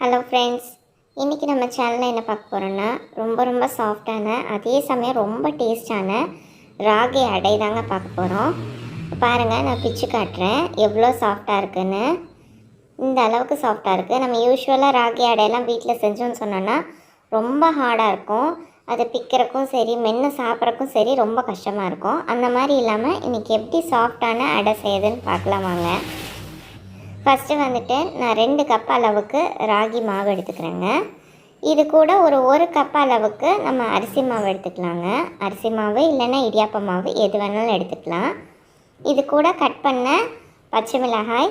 Hello friends இன்றைக்கி நம்ம சேனலில் என்ன பார்க்க போகிறோன்னா ரொம்ப ரொம்ப சாஃப்டான அதே சமயம் ரொம்ப டேஸ்டான ராகி அடை தாங்க பார்க்க போகிறோம் பாருங்கள் நான் பிச்சு காட்டுறேன். எவ்வளோ சாஃப்டாக இருக்குன்னு. இந்த அளவுக்கு சாஃப்டாக இருக்குது நம்ம யூஸ்வலாக ராகி அடையெல்லாம் வீட்டில் செஞ்சோன்னு சொன்னோன்னா ரொம்ப ஹார்டாக இருக்கும். அதை பிக்கிறக்கும் சரி மென்று சாப்பிட்றக்கும் சரி ரொம்ப கஷ்டமாக இருக்கும். அந்த மாதிரி இல்லாமல் இன்றைக்கி எப்படி சாஃப்டான அடை செய்யுதுன்னு பார்க்கலாம் வாங்க. ஃபஸ்ட்டு வந்துட்டு நான் ரெண்டு கப் அளவுக்கு ராகி மாவு எடுத்துக்கிறேங்க. இது கூட ஒரு ஒரு கப் அளவுக்கு நம்ம அரிசி மாவு எடுத்துக்கலாங்க. அரிசி மாவு இல்லைன்னா இடியாப்ப மாவு எது வேணாலும் எடுத்துக்கலாம். இது கூட கட் பண்ண பச்சை மிளகாய்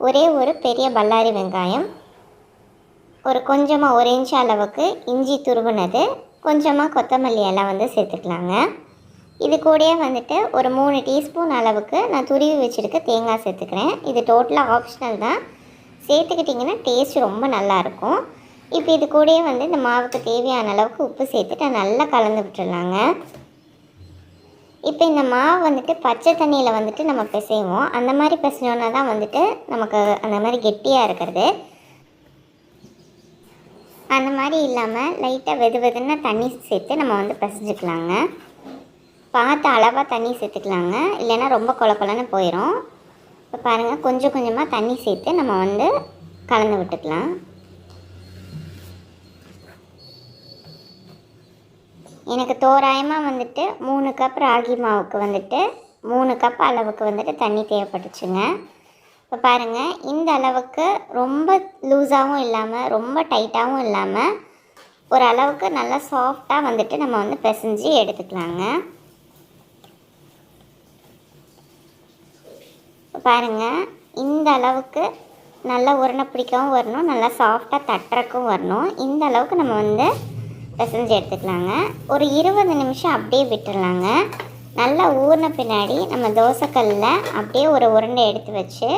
ஒரே ஒரு பெரிய பல்லாரி வெங்காயம் ஒரு கொஞ்சமாக ஒரு இன்ச் அளவுக்கு இஞ்சி துருவுனது கொஞ்சமாக கொத்தமல்லி எல்லாம் வந்து சேர்த்துக்கலாங்க. இது கூடயே வந்துட்டு ஒரு மூணு டீஸ்பூன் அளவுக்கு நான் துருவி வச்சுருக்க தேங்காய் சேர்த்துக்கிறேன். இது டோட்டலாக ஆப்ஷனல் தான். சேர்த்துக்கிட்டிங்கன்னா டேஸ்ட் ரொம்ப நல்லாயிருக்கும் இப்போ இது கூடயே வந்து இந்த மாவுக்கு தேவையான அளவுக்கு உப்பு சேர்த்துட்டு நல்லா கலந்து விட்டுடலாங்க. இப்போ இந்த மாவு வந்துட்டு பச்சை தண்ணியில் வந்துட்டு நம்ம பிசைவோம். அந்த மாதிரி பிசைஞ்சோன்னா தான் வந்துட்டு நமக்கு அந்த மாதிரி கெட்டியாக இருக்கிறது. அந்த மாதிரி இல்லாமல் லைட்டாக வெது வெதுன்னு தண்ணி சேர்த்து நம்ம வந்து பிசைஞ்சுக்கலாங்க. பார்த்து அளவாக தண்ணி சேர்த்துக்கலாங்க. இல்லைன்னா ரொம்ப கொல போயிடும் இப்போ பாருங்கள் கொஞ்சம் கொஞ்சமாக தண்ணி சேர்த்து நம்ம வந்து கலந்து விட்டுக்கலாம். எனக்கு தோராயமாக வந்துட்டு மூணு கப் ராகி மாவுக்கு வந்துட்டு மூணு கப் அளவுக்கு வந்துட்டு தண்ணி தேவைப்பட்டுச்சுங்க. இப்போ பாருங்கள் இந்த அளவுக்கு ரொம்ப லூஸாகவும் இல்லாமல் ரொம்ப டைட்டாகவும் இல்லாமல் ஒரு அளவுக்கு நல்லா சாஃப்டாக வந்துட்டு நம்ம வந்து பிசைஞ்சு எடுத்துக்கலாங்க. பாருங்கள் இந்த அளவுக்கு நல்லா உருண்டை பிடிக்கவும் வரணும் நல்லா சாஃப்டாக தட்டுறக்கும் வரணும். இந்த அளவுக்கு நம்ம வந்து பிசைஞ்சு எடுத்துக்கலாங்க. ஒரு இருபது நிமிஷம் அப்படியே விட்டுடலாங்க நல்லா ஊறின பின்னாடி நம்ம தோசைக்கல்லில் அப்படியே ஒரு உருண்டை எடுத்து வச்சு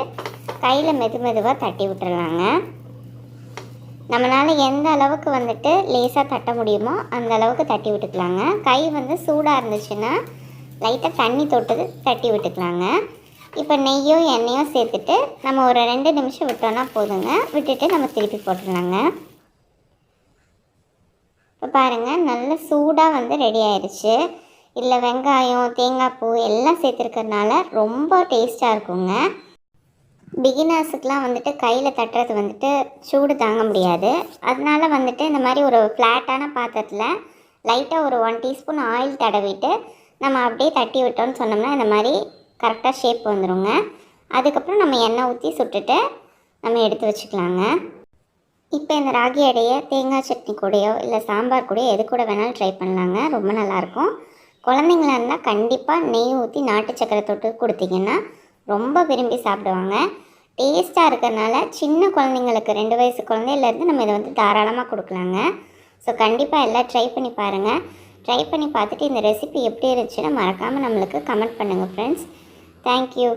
கையில் மெது மெதுவாக தட்டி விட்டுடலாங்க நம்மளால் எந்த அளவுக்கு வந்துட்டு லேசாக தட்ட முடியுமோ அந்த அளவுக்கு தட்டி விட்டுக்கலாங்க. கை வந்து சூடாக இருந்துச்சுன்னா லைட்டாக தண்ணி தொட்டு தட்டி விட்டுக்கலாங்க. இப்போ நெய்யோ எண்ணெயோ சேர்த்துட்டு நம்ம ஒரு ரெண்டு நிமிஷம் விட்டோன்னா போதுங்க. விட்டுட்டு நம்ம திருப்பி போட்டுடலாங்க. இப்போ பாருங்கள் நல்ல சூடாக வந்து ரெடி ஆயிடுச்சு இல்லை வெங்காயம் தேங்காய் பூ எல்லாம் சேர்த்துருக்கறனால ரொம்ப டேஸ்ட்டாக இருக்குங்க. பிகினர்ஸுக்கெலாம் வந்துட்டு கையில் தட்டுறது வந்துட்டு சூடு தாங்க முடியாது. அதனால வந்துட்டு இந்த மாதிரி ஒரு ஃப்ளாட்டான பாத்திரத்தில் லைட்டாக ஒரு ஒன் டீஸ்பூன் ஆயில் தடவிட்டு நம்ம அப்படியே தட்டி விட்டோம்னு சொன்னோம்னா இந்த மாதிரி கரெக்டாக ஷேப் வந்துடுங்க அதுக்கப்புறம் நம்ம எண்ணெய் ஊற்றி சுட்டுட்டு நம்ம எடுத்து வச்சுக்கலாங்க. இப்போ இந்த ராகி அடையை தேங்காய் சட்னி கூடயோ இல்லை சாம்பார் கூடயோ எது கூட வேணாலும் ட்ரை பண்ணலாங்க. ரொம்ப நல்லாயிருக்கும் குழந்தைங்களா இருந்தால் கண்டிப்பாக நெய் ஊற்றி நாட்டு சக்கரை தொட்டு கொடுத்தீங்கன்னா ரொம்ப விரும்பி சாப்பிடுவாங்க. டேஸ்ட்டாக இருக்கிறனால சின்ன குழந்தைங்களுக்கு ரெண்டு வயசு குழந்தையிலேருந்து நம்ம இதை வந்து தாராளமாக கொடுக்கலாங்க. ஸோ கண்டிப்பாக எல்லாம் ட்ரை பண்ணி பாருங்கள் ட்ரை பண்ணி பார்த்துட்டு இந்த ரெசிபி எப்படி இருந்துச்சுன்னு மறக்காமல் நம்மளுக்கு கமெண்ட் பண்ணுங்கள் ஃப்ரெண்ட்ஸ் தேங்க்யூ